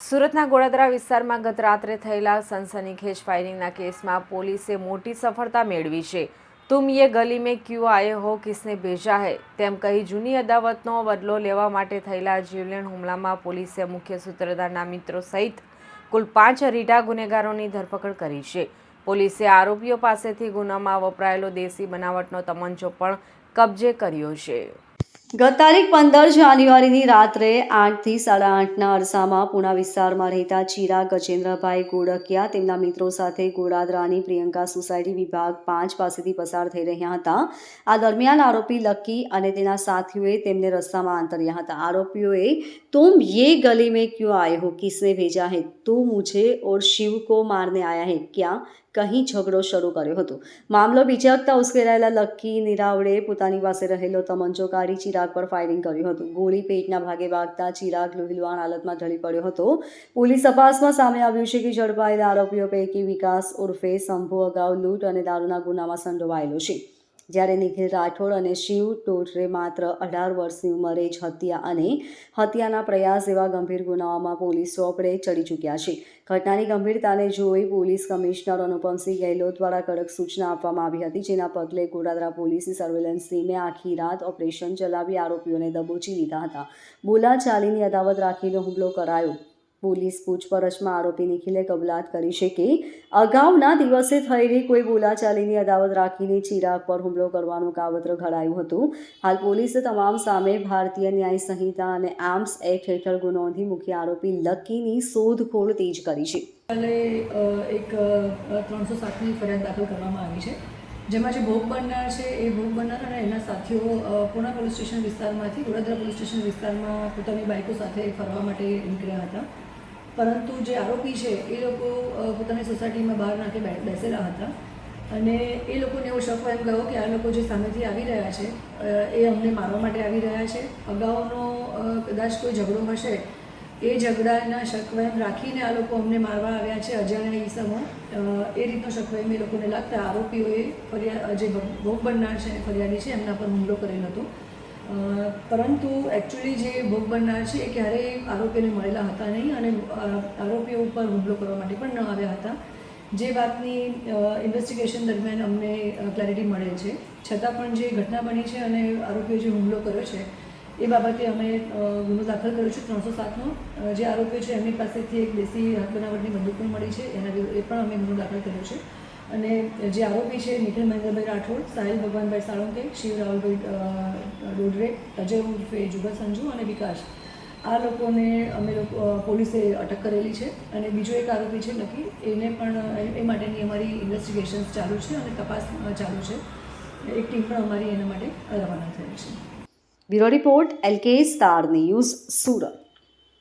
સુરતના ગોળાદરા વિસ્તારમાં ગત રાત્રે થયેલા સનસનીખેજ ફાયરિંગના કેસમાં પોલીસે મોટી સફળતા મેળવી છે. તુમ યે ગલી મેં ક્યુ આયે હો, કિસને ભેજા હૈ? તેમ કહી જૂની અદાવતનો બદલો લેવા માટે થયેલા જીવલેણ હુમલામાં પોલીસે મુખ્ય સૂત્રધારના મિત્રો સહિત કુલ પાંચ રીઢા ગુનેગારોની ધરપકડ કરી છે. પોલીસે આરોપીઓ પાસેથી ગુનામાં વપરાયેલો દેશી બનાવટનો તમંચો પણ કબજે કર્યો છે. ગત તારીખ પંદર જાન્યુઆરીની રાત્રે આઠથી સાડા આઠના અરસામાં પૂના વિસ્તારમાં રહેતા ચીરા ગજેન્દ્રભાઈ ગોડકિયા તેમના મિત્રો સાથે ગોડાદરાની પ્રિયંકા સોસાયટી વિભાગ પાંચ પાસેથી પસાર થઈ રહ્યા હતા. આ દરમિયાન આરોપી લકી અને તેના સાથીઓએ તેમને રસ્તામાં આંતર્યા હતા. આરોપીઓએ तुम યે ગલી મેં क्यों आए હો? કિસને ભેજા હે? તું મુજે ઓર શિવ કો મારને આયા હે? ક્યાં? કહી ઝઘડો શરૂ કર્યો હતો. મામલો બીચકતા ઉશ્કેરાયેલા લક્કી નિરાવડે પોતાની પાસે રહેલો તમંચો કાઢી ચિરાગ પર ફાયરિંગ કર્યું હતું. ગોળી પેટના ભાગે વાગતા ચિરાગ લોહીલવાણ હાલતમાં ઢળી પડ્યો હતો. પોલીસ તપાસમાં સામે આવ્યું છે કે ઝડપાયેલા આરોપીઓ પૈકી વિકાસ ઉર્ફે શંભુ અગાઉ લૂંટ અને દારૂના ગુનામાં સંડોવાયેલો છે. જ્યારે નિખિલ રાઠોડ અને શિવ ટોટરે માત્ર અઢાર વર્ષની ઉંમરે જ હત્યા અને હત્યાના પ્રયાસ જેવા ગંભીર ગુનાઓમાં પોલીસ ચોપડે ચડી ચૂક્યા છે ઘટનાની ગંભીરતાને જોઈ પોલીસ કમિશનર અનુપમસિંહ ગેહલોત દ્વારા કડક સૂચના આપવામાં આવી હતી, જેના પગલે ગોડાદરા પોલીસની સર્વેલન્સ ટીમે આખી રાત ઓપરેશન ચલાવી આરોપીઓને દબોચી લીધા હતા. બોલાચાલીની અદાવત રાખીને હુમલો કરાયો. પોલીસ પૂછપરછમાં આરોપી નિખિલે કબૂલાત કરી છે કે અગાઉના દિવસે થયેલી કોઈ બોલાચાલીની અદાવત રાખીને ચિરાગ પર હુમલો કરવાનું કાવતર ઘડાયું હતું. હાલ પોલીસે તમામ સામે ભારતીય ન્યાય સંહિતા અને આર્મ્સ એક્ટ હેઠળ ગુનો નોંધી મુખ્ય આરોપી લકીની શોધખોળ તેજ કરી છે. એક ત્રણસો સાતની ફરિયાદ દાખલ કરવામાં આવી છે. જેમાં જે ભોગ બનનાર છે એ ભોગ બનનાર અને એના સાથીઓ પૂના પોલીસ સ્ટેશન વિસ્તારમાંથી, વડોદરા પોલીસ સ્ટેશન વિસ્તારમાં પોતાની બાઇકો સાથે ફરવા માટે નીકળ્યા હતા. પરંતુ જે આરોપી છે, એ લોકો પોતાની સોસાયટીમાં બહાર નાખે બેસેલા હતા. અને એ લોકોને એવો શક એમ ગયો કે આ લોકો જે સામેથી આવી રહ્યા છે એ અમને મારવા માટે આવી રહ્યા છે. અગાઉનો કદાચ કોઈ ઝઘડો હશે, એ ઝઘડાના શકવેમ રાખીને આ લોકો અમને મારવા આવ્યા છે અજાણ્યા ઈસમો. એ રીતનો શકવેમ એ લોકોને લાગતા આરોપીઓએ ફરિયાદ જે ભોગ બનનાર છે, ફરિયાદી છે, એમના પર હુમલો કરેલ હતો. પરંતુ એકચ્યુઅલી જે ભોગ બનનાર છે એ ક્યારેય આરોપીને મળેલા હતા નહીં અને આરોપીઓ ઉપર હુમલો કરવા માટે પણ ન આવ્યા હતા. જે વાતની ઇન્વેસ્ટિગેશન દરમિયાન અમને ક્લેરિટી મળે છે. છતાં પણ જે ઘટના બની છે અને આરોપીઓ જે હુમલો કર્યો છે, એ બાબતે અમે ગુનો દાખલ કર્યો છે ત્રણસો સાતનો. જે આરોપીઓ છે એમની પાસેથી એક દેશી હાથ બનાવટની બંદૂક પણ મળી છે. એના એ પણ અમે ગુનો દાખલ કર્યો છે. અને જે આરોપી છે નિખિલ મહેન્દ્રભાઈ રાઠોડ, સાહિલ ભગવાનભાઈ સાળુંકે, શિવ રાહુલભાઈ ડોડરે, અજય ઉર્ફે જુગલ સંજુ અને વિકાસ. આ લોકોને અમે લોકો પોલીસે અટક કરેલી છે અને બીજો એક આરોપી છે નક્કી એને પણ, એ- માટેની અમારી ઇન્વેસ્ટિગેશન્સ ચાલુ છે અને તપાસ ચાલુ છે. એક ટીમ પણ અમારી એના માટે રવાના થઈ છે. Bureau report LK star news, Surat.